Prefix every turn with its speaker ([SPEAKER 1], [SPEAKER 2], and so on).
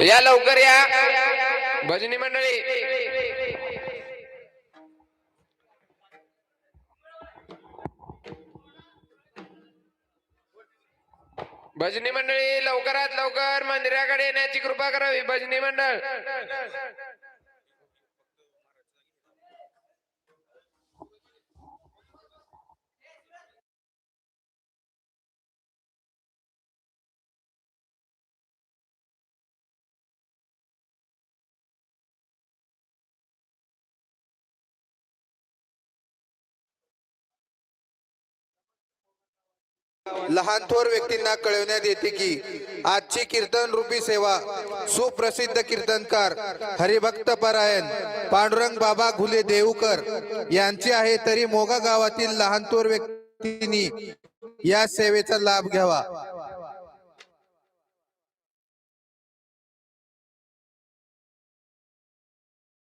[SPEAKER 1] या लवकर या. भजनी मंडळी. भजनी मंडळी लवकरात लवकर मंदिराकडे येण्याची कृपा करावी भजनी मंडळ.
[SPEAKER 2] लहान थोर व्यक्तींना कळवण्यात येते की आजची कीर्तन रूपी सेवा सुप्रसिद्ध कीर्तनकार हरिभक्त परायण पांडुरंग बाबा घुले देऊकर यांची आहे तरी मोगा गावातील लहान थोर व्यक्तींनी या सेवेचा लाभ घ्यावा.